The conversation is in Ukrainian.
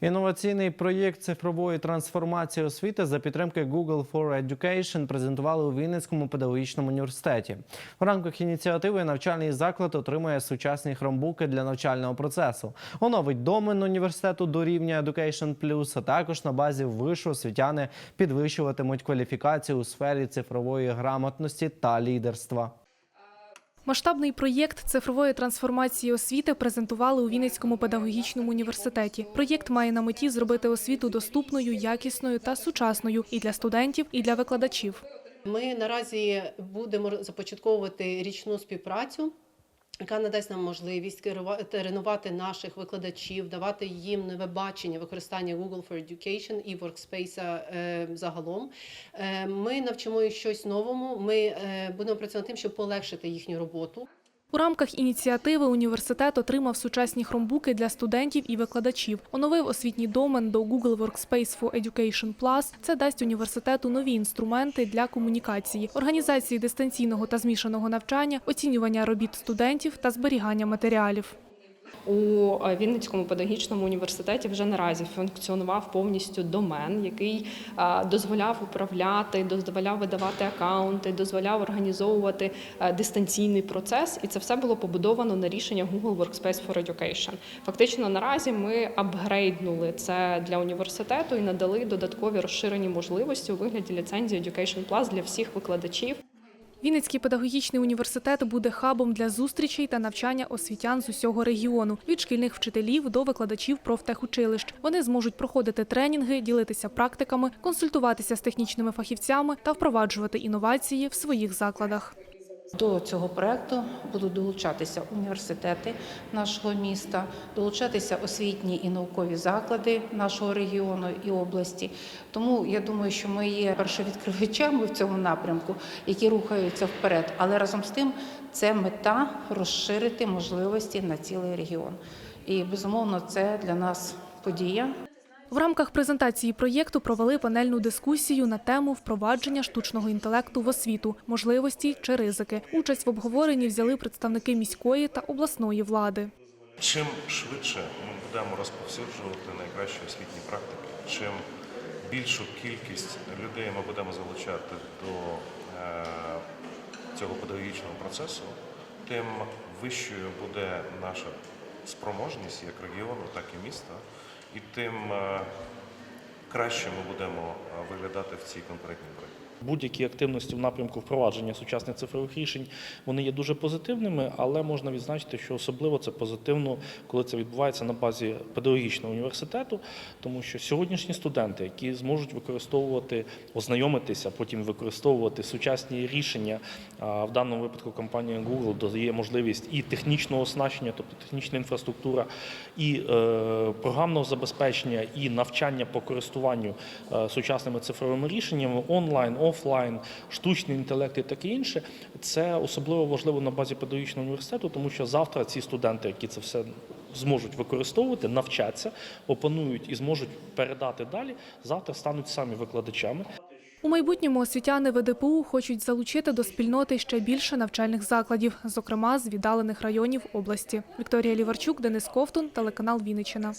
Інноваційний проєкт цифрової трансформації освіти за підтримки Google for Education презентували у Вінницькому педагогічному університеті. В рамках ініціативи навчальний заклад отримує сучасні хромбуки для навчального процесу. Оновить домен університету до рівня Education Plus, а також на базі вишу освітяни підвищуватимуть кваліфікацію у сфері цифрової грамотності та лідерства. Масштабний проєкт цифрової трансформації освіти презентували у Вінницькому педагогічному університеті. Проєкт має на меті зробити освіту доступною, якісною та сучасною і для студентів, і для викладачів. Ми наразі будемо започатковувати річну співпрацю, яка надасть нам можливість тренувати наших викладачів, давати їм нове бачення використання Google for Education і Workspace е, загалом. Е, Ми навчимо їх щось новому. Ми е, будемо працювати над тим, щоб полегшити їхню роботу. У рамках ініціативи університет отримав сучасні хромбуки для студентів і викладачів. Оновив освітній домен до Google Workspace for Education Plus. Це дасть університету нові інструменти для комунікації, організації дистанційного та змішаного навчання, оцінювання робіт студентів та зберігання матеріалів. У е, Вінницькому педагогічному університеті вже наразі функціонував повністю домен, який е, дозволяв управляти, дозволяв видавати акаунти, дозволяв організовувати е, дистанційний процес, і це все було побудовано на рішення Google Workspace for Education. Фактично, наразі ми апгрейднули це для університету і надали додаткові розширені можливості у вигляді ліцензії Education Plus для всіх викладачів. Вінницький педагогічний університет буде хабом для зустрічей та навчання освітян з усього регіону від шкільних вчителів до викладачів профтехучилищ. Вони зможуть проходити тренінги, ділитися практиками, консультуватися з технічними фахівцями та впроваджувати інновації в своїх закладах. До цього проекту будуть долучатися університети нашого міста, долучатися освітні і наукові заклади нашого регіону і області. Тому я думаю, що ми є першовідкривачами в цьому напрямку, які рухаються вперед. Але разом з тим це мета розширити можливості на цілий регіон. І безумовно, це для нас подія. В рамках презентації проєкту провели панельну дискусію на тему впровадження штучного інтелекту в освіту, можливості чи ризики. Участь в обговоренні взяли представники міської та обласної влади. Чим швидше ми будемо розповсюджувати найкращі освітні практики, чим більшу кількість людей ми будемо залучати до е, цього педагогічного процесу, тим вищою буде наша спроможність як регіону, так і міста, і тим е, краще ми будемо е, виглядати в цій конкретній боротьбі. Будь-які активності в напрямку впровадження сучасних цифрових рішень вони є дуже позитивними, але можна відзначити, що особливо це позитивно, коли це відбувається на базі педагогічного університету, тому що сьогоднішні студенти, які зможуть використовувати, ознайомитися, потім використовувати сучасні рішення, в даному випадку компанія Google дає можливість і технічного оснащення, тобто технічна інфраструктура, і е, програмного забезпечення, і навчання по користуванню е, сучасними цифровими рішеннями онлайн, офлайн, штучний інтелект і таке інше. Це особливо важливо на базі педагогічного університету, тому що завтра ці студенти, які це все зможуть використовувати, навчаться, опанують і зможуть передати далі, завтра стануть самі викладачами. У майбутньому освітяни ВДПУ хочуть залучити до спільноти ще більше навчальних закладів, зокрема з віддалених районів області. Вікторія Ліварчук, Денис Ковтун, телеканал Вінниччина.